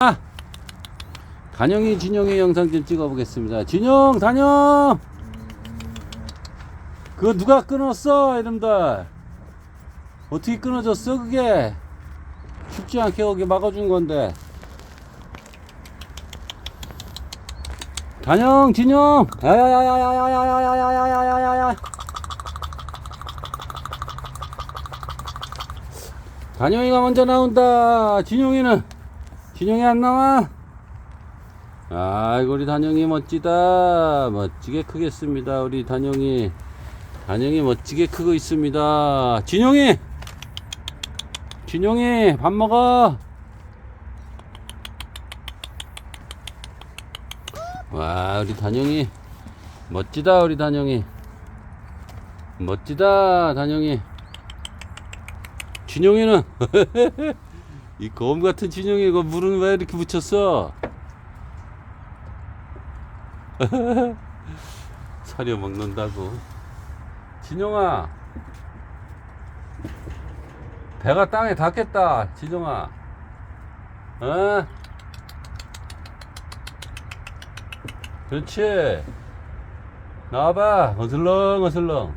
아! 단영이 진영의 영상 좀 찍어보겠습니다. 진영, 단영! 그거 누가 끊었어, 이놈들? 어떻게 끊어졌어, 그게? 쉽지 않게 거기 막아준 건데. 단영, 진영! 야야야야야야야야야야야야야야! 단영이가 먼저 나온다. 진영이는? 진영이 안 나와? 아이고 우리 단영이 멋지다. 멋지게 크겠습니다. 우리 단영이. 단영이 멋지게 크고 있습니다. 진영이! 진영이 밥 먹어! 와 우리 단영이. 멋지다 우리 단영이. 멋지다 단영이. 진영이는 이 검 같은 진영이 이거 물은 왜 이렇게 묻혔어? 사려 먹는다고. 진영아, 배가 땅에 닿겠다. 진영아, 어? 그렇지. 나와봐. 어슬렁 어슬렁.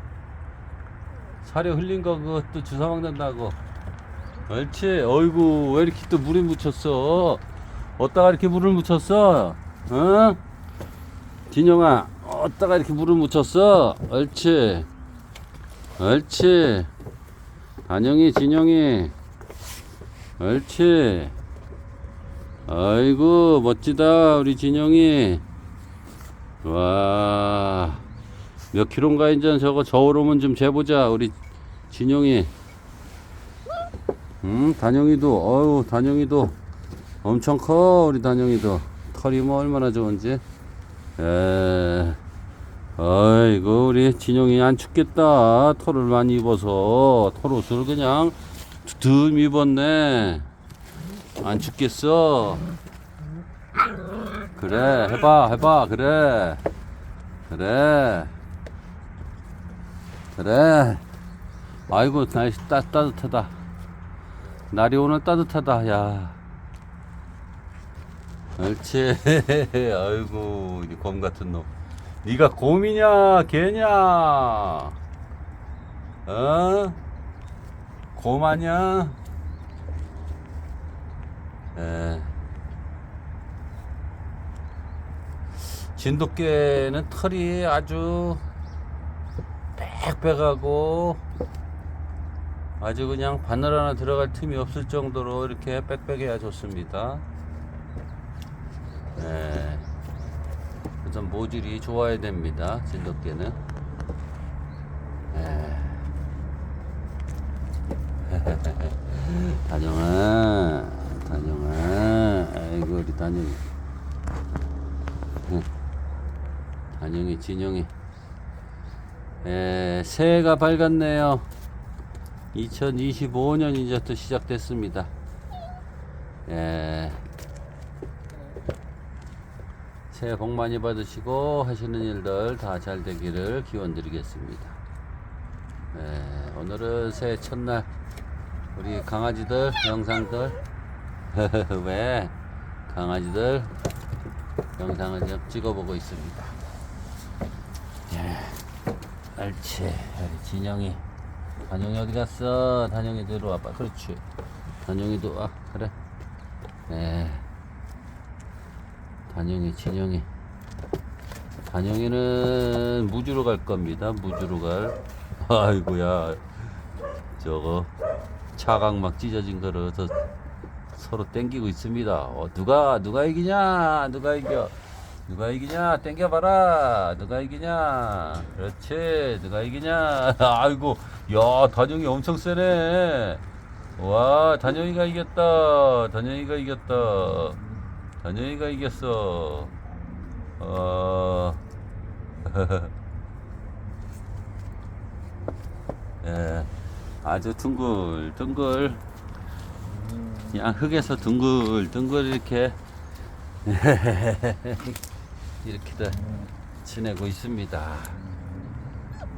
사료 흘린 거 그것도 주워 먹는다고. 옳지. 어이구, 왜 이렇게 또 물에 묻혔어? 어디다가 이렇게 물을 묻혔어? 어? 진영아, 어디다가 이렇게 물을 묻혔어? 옳지. 옳지. 단영이, 진영이. 옳지. 아이고, 멋지다, 우리 진영이. 와. 몇 킬로인가 이제 저거 저울 오면 좀 재보자, 우리 진영이. 음, 단영이도, 어유 단영이도 엄청 커, 우리 단영이도. 털이 뭐 얼마나 좋은지. 에, 어이구, 우리 진영이 안 춥겠다. 털을 많이 입어서. 털 옷을 그냥 듬 입었네. 안 춥겠어. 그래, 해봐, 해봐, 그래. 그래. 그래. 아이고, 날씨 따, 따뜻하다. 날이 오늘 따뜻하다, 야. 옳지. 아이고, 이 곰 같은 놈. 네가 곰이냐, 개냐? 어? 곰 아냐? 에. 진돗개는 털이 아주 빽빽하고 아주 그냥 바늘 하나 들어갈 틈이 없을 정도로 이렇게 빽빽해야 좋습니다. 네. 우선 모질이 좋아야 됩니다. 진돗개는. 네. 단영아, 단영아, 아이고 우리. 응. 단영이, 진영이. 에, 새해가 밝았네요. 2025년 이제 또 시작됐습니다. 예. 새해 복 많이 받으시고 하시는 일들 다 잘 되기를 기원 드리겠습니다. 예, 오늘은 새해 첫날 우리 강아지들 영상들 왜 강아지들 영상을 좀 찍어보고 있습니다. 예, 우리 진영이. 단영이 어디 갔어? 단영이 들어와봐. 그렇지. 단영이도 와. 그래. 네. 단영이, 진영이. 단영이는 무주로 갈 겁니다. 무주로 갈. 아이고야. 저거 차각 막 찢어진 거를 더 서로 땡기고 있습니다. 어, 누가 누가 이기냐? 누가 이겨? 누가 이기냐? 땡겨봐라. 누가 이기냐? 그렇지. 누가 이기냐? 아이고, 야, 단영이 엄청 세네. 와, 단영이가 이겼다. 단영이가 이겼다. 단영이가 이겼어. 어, 예, 아주 둥글, 둥글. 그냥 흙에서 둥글, 둥글 이렇게 이렇게들 지내고 있습니다.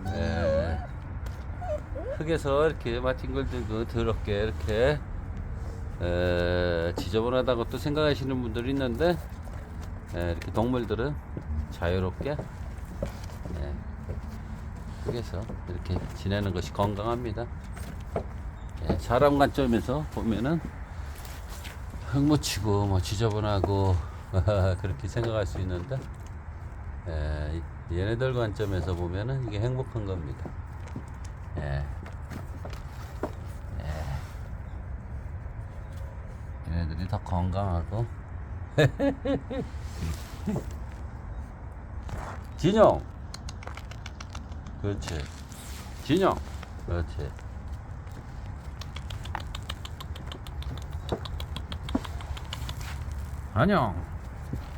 예. 흙에서 이렇게 마팅걸 들고 더럽게 이렇게 에, 지저분하다고 또 생각하시는 분들이 있는데 에, 이렇게 동물들은 자유롭게 예, 그래서 이렇게 지내는 것이 건강합니다. 예, 사람 관점에서 보면은 흙 묻히고 뭐 지저분하고 그렇게 생각할 수 있는데 예, 이- 얘네들 관점에서 보면은 이게 행복한 겁니다. 예. 예. 얘네들이 더 건강하고 진영 그렇지 진영 그렇지 안녕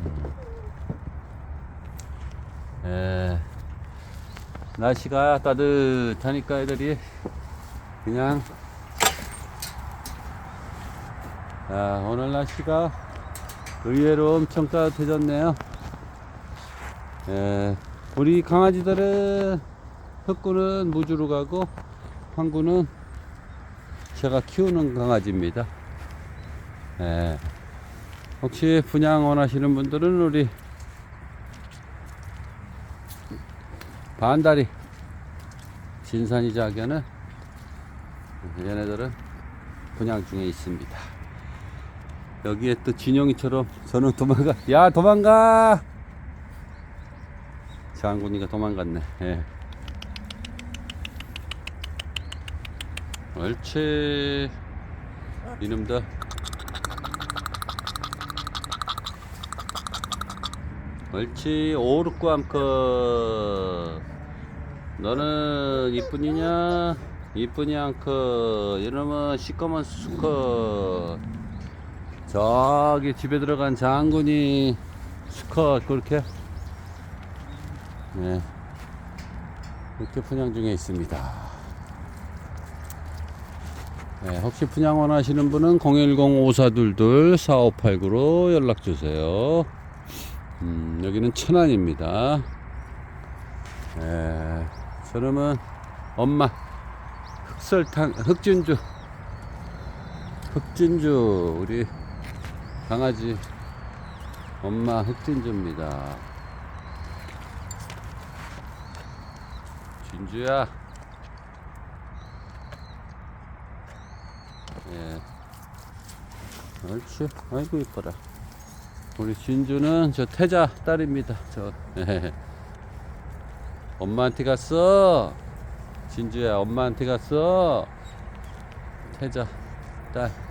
음. 예. 날씨가 따뜻하니까 애들이 그냥 아, 오늘 날씨가 의외로 엄청 따뜻해졌네요. 예, 우리 강아지들은 흑구는 무주로 가고 황구는 제가 키우는 강아지입니다. 예, 혹시 분양 원하시는 분들은 우리 반다리 진산이 자견은 얘네들은 분양 중에 있습니다. 여기에 또 진영이처럼 저는 도망가. 야 도망가! 장군이가 도망갔네. 예. 옳지. 이놈들. 옳지. 오르고 암컷 너는 이쁜이냐? 이쁜이 암컷 이놈은 시꺼먼 수컷 저기 집에 들어간 장군이 수컷 그렇게 네 이렇게 분양 중에 있습니다. 네, 혹시 분양 원하시는 분은 010-5422-4589로 연락 주세요. 음, 여기는 천안입니다. 네, 저놈은 엄마 흑설탕 흑진주 흑진주 우리 강아지 엄마 흑진주입니다. 진주야. 예. 옳지. 아이고 이뻐라. 우리 진주는 저 태자 딸입니다. 저 예. 엄마한테 갔어. 진주야 엄마한테 갔어. 태자 딸.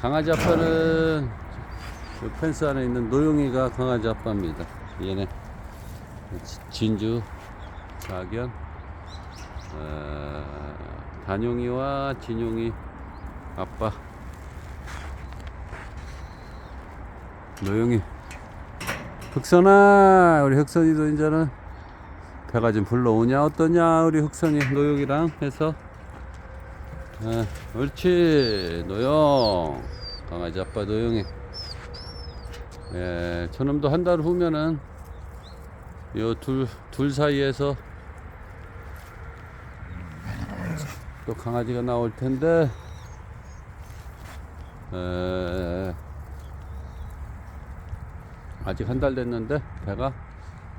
강아지 아빠는 저 펜스 안에 있는 노용이가 강아지 아빠입니다. 얘네. 지- 진주, 자견, 어, 단용이와 진용이 아빠, 노용이, 흑선아, 우리 흑선이도 이제는 배가 좀 불러오냐 어떠냐 우리 흑선이 노용이랑 해서 아, 옳지. 노용 강아지 아빠 노용이. 예, 저놈도 한 달 후면은 요둘둘 사이에서 또 강아지가 나올 텐데. 에, 아직 한 달 됐는데 배가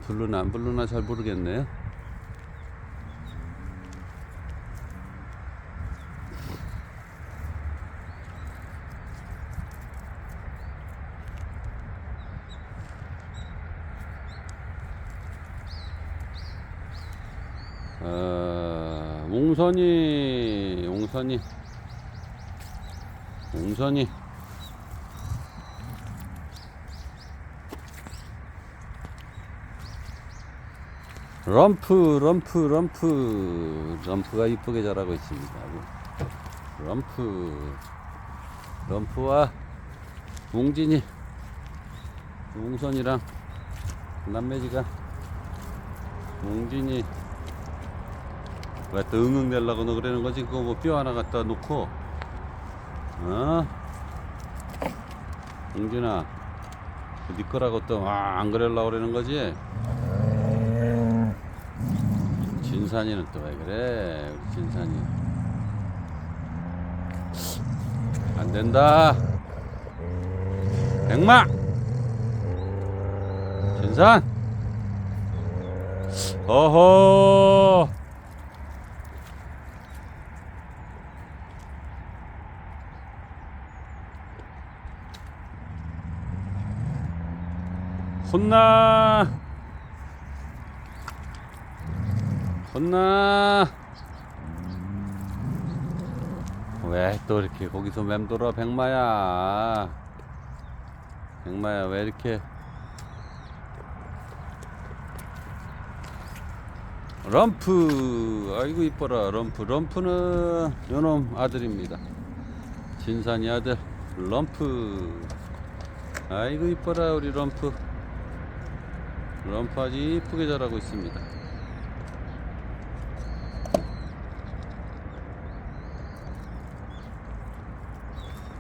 불르나 안 불르나 잘 모르겠네요. 어, 옹선이, 옹선이. 럼프, 럼프, 럼프. 럼프가 이쁘게 자라고 있습니다. 럼프. 럼프와 웅진이, 웅선이랑 남매지가 웅진이 왜또 응응 내려고 너 그러는 거지? 그거 뭐 뼈 하나 갖다 놓고, 어? 웅진아, 네 거라고 또, 아, 안 그러려고 그러는 거지? 진산이는 또 왜 그래? 진산이. 안 된다. 백마. 진산. 어허. 혼나. 혼나. 왜 또 이렇게 거기서 맴돌아 백마야? 백마야 왜 이렇게? 럼프. 아이고 이뻐라. 럼프. 럼프는 요놈 아들입니다. 진산이 아들. 럼프. 아이고 이뻐라 우리 럼프 아주 이쁘게 자라고 있습니다.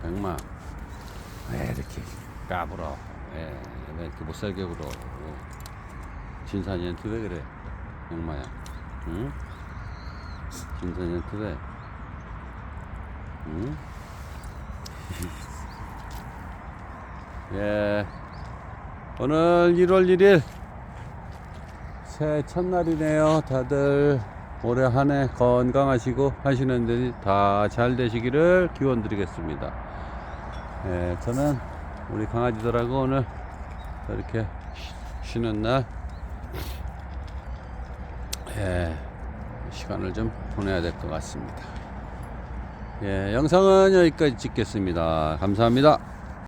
백마. 왜 이렇게 까불어. 왜, 왜 이렇게 못살게 굴어 진산이한테 왜 그래 백마야. 응? 진산이한테 왜 응? 예. 오늘 1월 1일 새해 첫날이네요 다들 올해 한 해 건강하시고 하시는 일이 다잘 되시기를 기원 드리겠습니다 예, 저는 우리 강아지들하고 오늘 이렇게 쉬- 쉬는 날 예, 시간을 좀 보내야 될 것 같습니다. 예, 영상은 여기까지 찍겠습니다. 감사합니다.